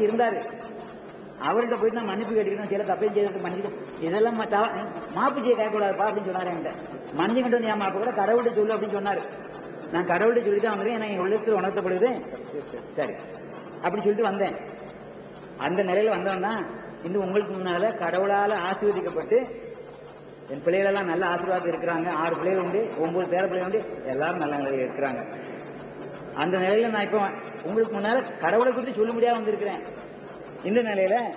இருந்தாரு. அவர்கிட்ட போயிட்டு நான் மன்னிப்பு கேட்டுக்கணும் சில தப்பையும் செய்யறது மன்னிக்கணும். இதெல்லாம் மாப்பு செய்ய கேட்கக்கூடாதுப்பா அப்படின்னு சொன்னாரு என்கிட்ட. மன்னிக்கிட்டு வந்து என் மாப்பு? கூட கடவுள்கிட்ட சொல்லு அப்படின்னு சொன்னாரு. நான் கடவுள்கிட்ட சொல்லி தான் வந்திருக்கேன் எனக்கு என் உள்ளத்தில் உணர்த்தப்படுது. சரி. அப்படி சொல்லிட்டு வந்தேன். அந்த நிலையில வந்தோம்னா இன்னும் உங்களுக்கு முன்னால கடவுளால ஆசீர்வதிக்கப்பட்டு என் பிள்ளைகளெல்லாம் நல்ல ஆசீர்வாதம் இருக்கிறாங்க. ஆறு பிள்ளைகள் உண்டு ஒன்பது பேர பிள்ளைகள் உண்டு. எல்லாரும் நல்ல நிலையில் இருக்கிறாங்க. அந்த நிலையில நான் இப்போ உங்களுக்கு முன்னால கடவுளை குறித்து சொல்ல முடியாம வந்திருக்கிறேன். இந்த நிலையில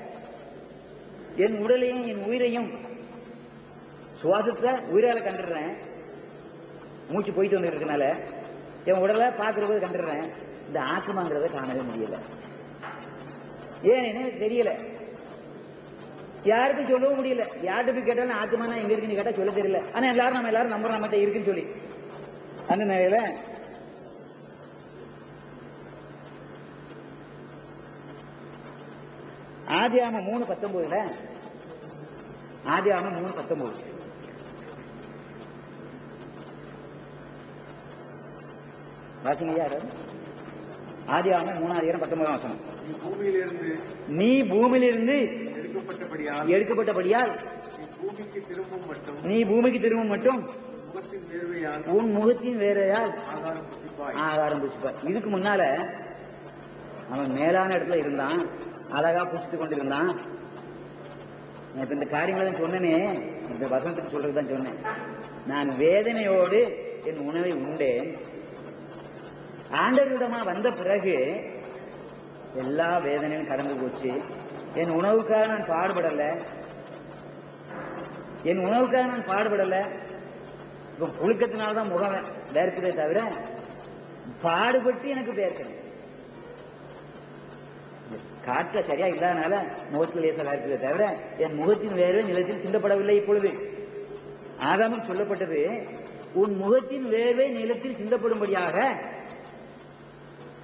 என் உடலையும் என் உயிரையும் சுவாசத்தை உயிரால கண்டுடுறேன் மூச்சு போயிட்டு வந்துருக்கனால என் உடலை பார்க்கிற போது கண்டுடுறேன் இந்த ஆத்மாங்கிறத காணவே முடியல. ஏன் எனக்கு தெரியல. யாருக்கும் சொல்லவும் முடியல. யார்கிட்ட போய் கேட்டாலும் ஆத்மானா எங்க இருக்குன்னு கேட்டா சொல்ல தெரியல. ஆனா எல்லாரும் நம்ம எல்லாரும் நம்ம நம்ம இருக்குன்னு சொல்லி. அந்த நிலையில ஆதியாம மூணு பத்தொன்பதுல? ஆதியாம மூணு பத்தொன்பது. வாசிங்க யாராவது ஆதியாம மூணாயிரம் பத்தொன்பதாம் வசனம். நீ பூமியிலிருந்து எடுக்கப்பட்டபடியால் நீ பூமிக்கு திரும்பும் மட்டும் உன் முகத்தின் வேறையால் ஆகாரம் புசிப்பாய். இதுக்கு முன்னால அவன் மேலான இடத்துல இருந்தான். அழகா புசித்து கொண்டிருந்தான். இப்ப இந்த காரியங்களை தான் சொன்னேனே. இந்த வசனத்துக்கு சொல்றது தான் சொன்னேன். நான் வேதனையோடு என் உணவை உண்டேன். ஆண்டவரிடமா வந்த பிறகு எல்லா வேதனையும் கடந்து போச்சு. என் உணவுக்காக நான் பாடுபடல. என் உணவுக்காக நான் பாடுபடல. இப்ப புழுக்கத்தினால்தான் முகம் வேர்க்குதே தவிர பாடுபட்டு எனக்கு வேர்க்கணும் காற்ற சரியா இல்லாதனால முகத்தில் லேசா இருக்கிறத தவிர என் முகத்தின் வேர்வை நிலத்தில் சிந்தப்படவில்லை இப்பொழுது. ஆதாமும் சொல்லப்பட்டது உன் முகத்தின் வேர்வை நிலத்தில் சிந்தப்படும்படியாக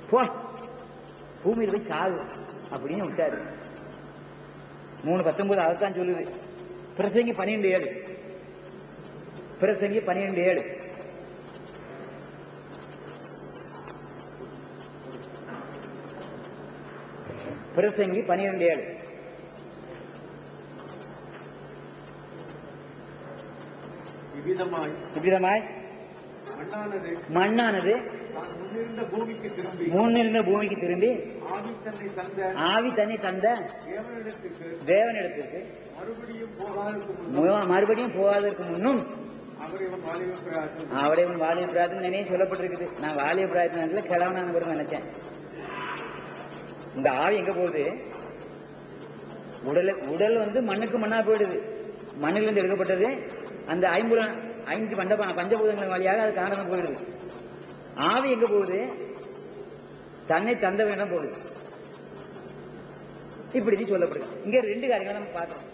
போ பூமியில் போய் சாவு அப்படின்னு விட்டாரு. மூணு பத்தொன்பது அதைத்தான் சொல்லுது. பிரசங்கி பன்னிரெண்டு ஏழு. பிரசங்கி பன்னிரெண்டு ஏழு. பிரசங்கி பன்னிரெண்டு ஏழு. இவ்விதமாய் மண்ணானது முன்னிருந்த பூமிக்கு திரும்பி ஆவி தன்னை தந்த தேவனிடத்திற்கு மறுபடியும் போவதற்கு முன்னும் அவர் இவன் வாலிப பிரயாசம் அவரை வாலிய பிரார்த்தனை. சொல்லப்பட்டிருக்குது. நான் வாலிய பிரார்த்தனை கிழவனான பிறகு நினைச்சேன். இந்த ஆவி எங்க போகுது? உடல் உடல் வந்து மண்ணுக்கு மண்ணா போயிடுது. மண்ணிலிருந்து எடுக்கப்பட்டது. அந்த ஐம்புல ஐந்து பண்ட பஞ்சபூதங்கள் வழியாக அது காரணம் போயிடுது. ஆவி எங்க போகுது? தன்னை தந்தவனிடம் போகுது. இப்படி சொல்லப்படுது. இங்க ரெண்டு காரியங்களை நம்ம பார்க்கணும்.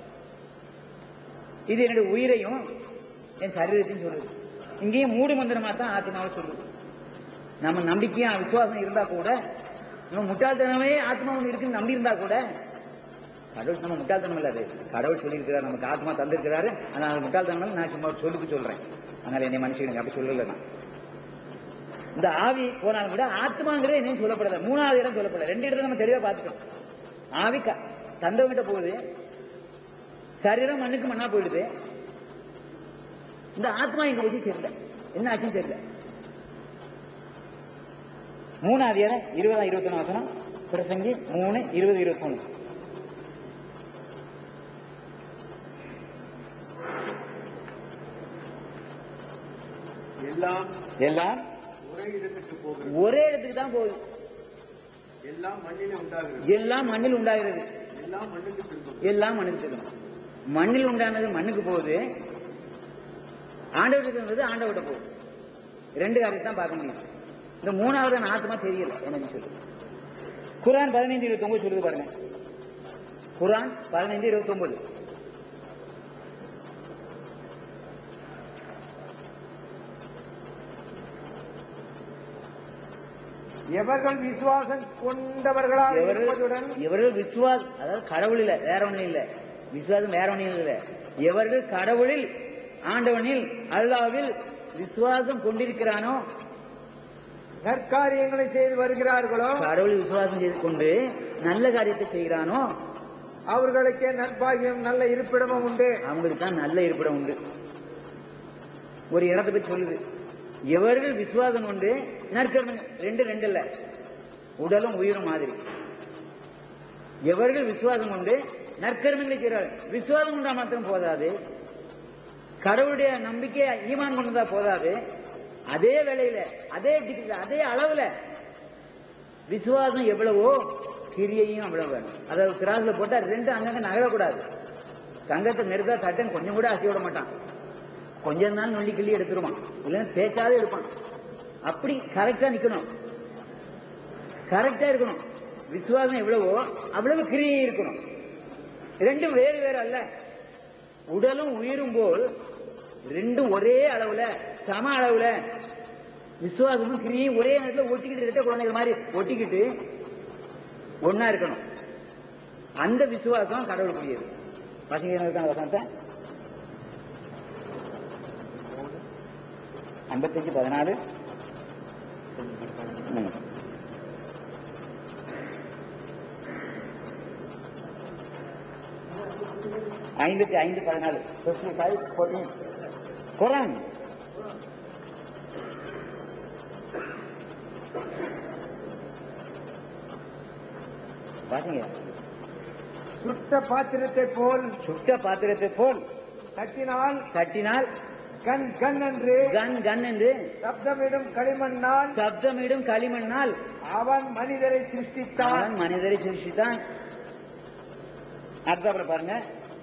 இது என்னுடைய உயிரையும் என் சரீரத்தையும் சொல்லுது. இங்கேயும் மூடு மந்திரமா தான் ஆத்மாவை சொல்லுது. நம்ம நம்பிக்கையா விசுவாசம் இருந்தா கூட நம்ம முட்டாள்தனமே ஆத்மா ஒன்று இருக்குன்னு நம்பி இருந்தா கூட கடவுள் நம்ம முட்டாள்தனம் இல்லாது கடவுள் சொல்லியிருக்கிறார் நமக்கு ஆத்மா தந்திருக்கிறாரு. ஆனா அது முட்டாள்தனம் நான் சும்மா சொல்லுக்கு சொல்றேன். அதனால என்னை மனுஷனுங்க அப்படி சொல்லல நான். இந்த ஆவி போனாலும் கூட ஆத்மாங்கிறது என்னன்னு சொல்லப்படல. மூணாவது இடம் சொல்லப்படல. ரெண்டு இடத்துல நம்ம தெளிவா பார்த்துட்டோம். ஆவி தந்தவங்கிட்ட போகுது. சரீரம் மண்ணுக்கு மண்ணா போயிடுது. இந்த ஆத்மா எங்க போய் தெரியல என்ன ஆச்சுன்னு தெரியல. மூணாவது இடம் இருபதா இருபத்தொன்னு வசனம். பிரசங்கி மூணு இருபது இருபத்தொன்னு. எல்லாம் எல்லாம் ஒரே இடத்துக்கு போகிறது. ஒரே இடத்துக்கு தான் போகுது. எல்லாம் மண்ணிலே உண்டாகிறது. எல்லாம் மண்ணில் உண்டாகிறது. எல்லாம் மண்ணுக்கு திரும்பும் எல்லாம் மண்ணுக்கு திரும்பும் மண்ணில் உண்டானது மண்ணுக்கு போகுது. ஆண்டவருக்கு ஆண்டவர்கிட்ட போகுது. ரெண்டு காரியத்தை தான் பார்க்க முடியும். இந்த மூணாவது ஆத்மா தெரியல. என்னன்னு சொல்லி? குரான் பதினைந்து இருபத்தி ஒன்பது சொல்லுது பாருங்க. குரான் பதினைந்து இருபத்தி ஒன்பது எவர்கள் விசுவாசம் கொண்டவர்களாக இருப்பதுடன்? இவர்கள் விசுவாஸ் அதாவது கடவுள் இல்ல வேற ஒண்ணும் இல்ல. விசுவாசம் வேற ஒண்ணும் இல்ல. எவர்கள் கடவுளில் ஆண்டவனில் அல்லாவில் விசுவாசம் கொண்டிருக்கிறானோ நற்காரியங்களை செய்து வருகிறார்களோ? கடவுள் விசுவாசம் செய்து கொண்டு நல்ல காரியத்தை செய்கிறானோ? அவர்களுக்கே நற்பாகியம் நல்ல இருப்பிடமும் உண்டு. அவங்களுக்கு தான் நல்ல இருப்பிடம் உண்டு. ஒரு இடத்தை பற்றி சொல்லுது. எவர்கள் விசுவாசம் உண்டு நற்கர்மம் ரெண்டு ரெண்டு இல்ல உடலும் உயிரும் மாதிரி. எவர்கள் விசுவாசம் உண்டு நற்கர்மங்களை செய்கிறார்கள்? விசுவாசம் உண்டா மாத்திரம் போதாது. கடவுளுடைய நம்பிக்கை ஈமான் கொண்டதா போதாது. அதே வேலையில அதே டிகிரி அதே அளவுல விசுவாசம் எவ்வளவோ கிரியையும் அவ்வளவு வேணும். அதாவது கிராஸ்ல போட்டா ரெண்டு அங்கங்க நகரக்கூடாது. தங்கத்தை நெருக்கா சட்டன் கொஞ்சம் கூட அசைய விட மாட்டான். கொஞ்ச நாள் நொல்லி கிள்ளி எடுத்துருவான். இல்லைன்னா தேய்ச்சாவே எடுப்பான் அப்படி கரெக்டா நிக்கணும். கரெக்டா இருக்கணும். விசுவாசம் எவ்வளவோ அவ்வளவு கிரியை இருக்கணும். ரெண்டும் வேறு வேறு அல்ல. உடலும் உயிரும் போல் ரெண்டும் ஒரே அளவுல சம அளவுல விசுவாசமும் கிரியும் ஒரே நேரத்தில் ஒட்டிக்கிட்டு இருக்க குழந்தைகள் மாதிரி ஒட்டிக்கிட்டு ஒன்னா இருக்கணும். அந்த விசுவாசம் கடவுளுக்குரியது வாசிங்க இருக்காங்க வசனத்தை? ஐம்பத்தஞ்சு பதினாலு. ஐம்பத்தி ஐந்து பதினாலு. Fifty five fourteen Quran. பாத்தீங்க சுத்த பாத்திரத்தை போல் சுட்ட பாத்திரத்தை போல் தட்டினால் தட்டினால் கண் கண் என்று கன் கன் என்று சப்தமிடும் களிமண்ணால் சப்தமிடும் களிமண்ணால் அவன் மனிதரை சிருஷ்டித்தான். அவன் மனிதரை சிருஷ்டித்தான். அடுத்தாப்புல பாருங்க.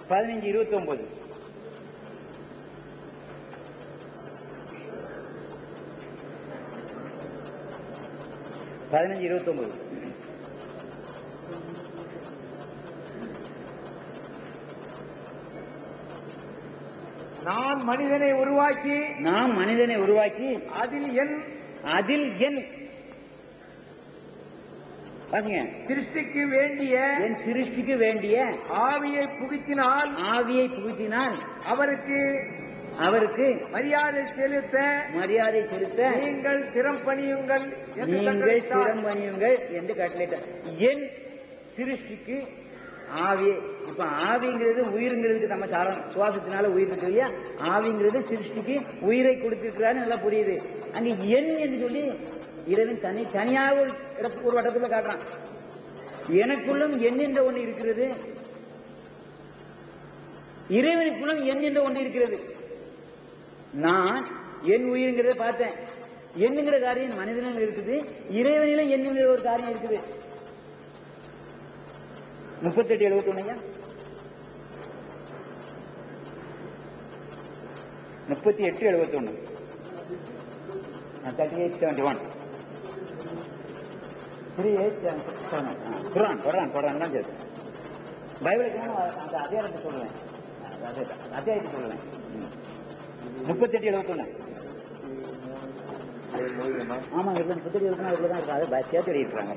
பதினஞ்சு இருபத்தி ஒன்பது பதினஞ்சு இருபத்தி ஒன்பது நான் மனிதனை உருவாக்கி நாம் மனிதனை உருவாக்கி அதில் என் அதில் என் பாருங்க சிருஷ்டிக்கு வேண்டிய என் சிருஷ்டிக்கு வேண்டிய ஆவியை புகுத்தினால் ஆவியை புகுத்தினால் அவருக்கு அவருக்கு மரியாதை செலுத்த மரியாதை செலுத்த நீங்கள் திறம் பணியுங்கள் நீங்கள். சிரம் பணியுங்கள் என்று கட்டளையிட்டார் என் சிருஷ்டிக்கு ஆவியே இப்ப ஆவிங்கிறது உயிருங்கிறதுக்கு நம்ம சாரம் சுவாசத்தினால உயிர் இருக்கு இல்லையா? ஆவிங்கிறது சிருஷ்டிக்கு உயிரை கொடுத்திருக்கிறான்னு நல்லா புரியுது. அங்க எண் என்று சொல்லி இறைவன் தனி தனியாக ஒரு இடத்து- ஒரு வட்டத்துல காட்டுறான். எனக்குள்ளும் என் என்ற ஒன்று இருக்கிறது. இறைவனுக்குள்ளும் என் என்ற ஒன்று இருக்கிறது. நான் என் உயிருங்கிறத பார்த்தேன். என்னங்கிற காரியம் மனிதனில் இருக்குது. இறைவனிலும் என்னங்கிற ஒரு காரியம் இருக்குது. முப்பத்தெட்டு எழுபத்தி ஒண்ணுங்க முப்பத்தி எட்டு எழுபத்தி ஒண்ணு thirty eight seventy one three eight seven Quran Quran Quran தான் சரி பைபிளுக்கு அந்த அதிகாரத்தை சொல்லுவேன் அத்தியாயத்தை சொல்லுவேன் முப்பத்தெட்டு எழுபத்தொன்னு ஆமா இதுல முப்பத்தெட்டு எழுபத்தொன்னு இதுல தான் இருக்கு. அதை சேர்த்து எழுதிருக்காங்க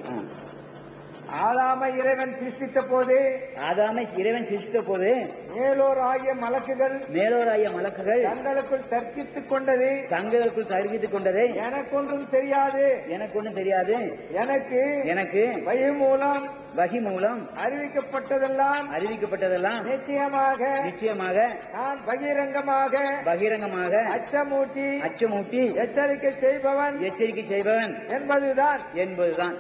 ஆதாம இறைவன் சிருஷ்டித்த போது ஆதாமை இறைவன் சிருஷ்டித்த போது மேலோர் ஆகிய மலக்குகள் மேலோராய மலக்குகள் தங்களுக்குள் தர்க்கித்துக் கொண்டது. தங்களுக்குள் தருவித்துக் கொண்டதை. எனக்கொன்றும் தெரியாது. எனக்கு ஒண்ணும் தெரியாது. எனக்கு எனக்கு வழி மூலம் வகி மூலம் அறிவிக்கப்பட்டதெல்லாம் அறிவிக்கப்பட்டதெல்லாம் நிச்சயமாக நிச்சயமாக நான் பகிரங்கமாக பகிரங்கமாக அச்சமூட்டி அச்சமூட்டி எச்சரிக்கை செய்பவன் எச்சரிக்கை செய்பவன் என்பதுதான். என்பதுதான்.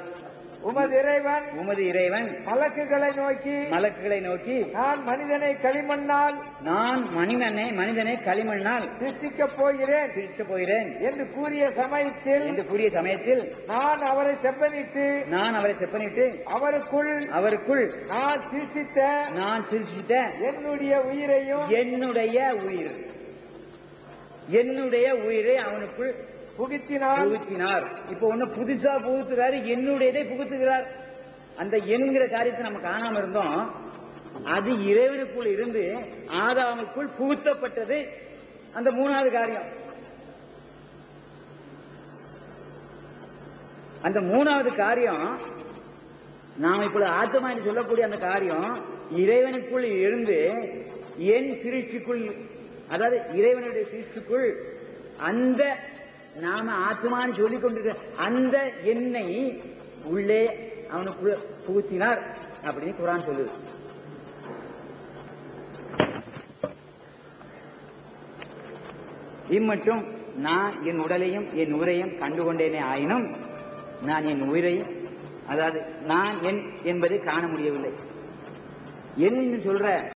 உமது இறைவன் உமது இறைவன் மலக்குகளை நோக்கி மலக்குகளை நோக்கி நான் மனிதனை களிமண்ணால் நான் மனிதனை மனிதனை களிமண்ணால் சிருஷ்டிக்கப் போகிறேன் பிரித்து போகிறேன். என்று கூறிய சமயத்தில் என்று கூறிய சமயத்தில் நான் அவரை செப்பனிட்டு நான் அவரை செப்பனிட்டு அவருக்குள் அவருக்குள் நான் சிருஷ்டித்த நான் சிருஷ்டித்த என்னுடைய உயிரையும் என்னுடைய உயிர். என்னுடைய உயிரை அவனுக்குள் புகுத்தினார். புகுத்தினார். இப்ப ஒண்ணு புதுசா புகுத்துறாரு என்னுடையதை புகுத்துகிறார். அந்த என்கிற காரியத்தை நம்ம காணாம இருந்தோம். அது இறைவனுக்குள் இருந்து ஆதாமுக்குள் புகுத்தப்பட்டது அந்த மூணாவது காரியம். அந்த மூணாவது காரியம் நாம் இப்பொழுது ஆத்மா என்று சொல்லக்கூடிய அந்த காரியம் இறைவனுக்குள் இருந்து என் சிருஷ்டிக்குள் அதாவது இறைவனுடைய சிருஷ்டிக்குள் அந்த நாம ஆத்மான்னு சொல்லிக் கொண்டிருக்க அந்த எண்ணெய் உள்ளே அவனுக்குள்ள பூத்தினார் அப்படின்னு குரான் சொல்லுது. இம்மட்டும் நான் என் உடலையும் என் உயிரையும் கண்டுகொண்டேனே ஆயினும் நான் என் உயிரை அதாவது நான் என் என்பதை காண முடியவில்லை. என் சொல்ற?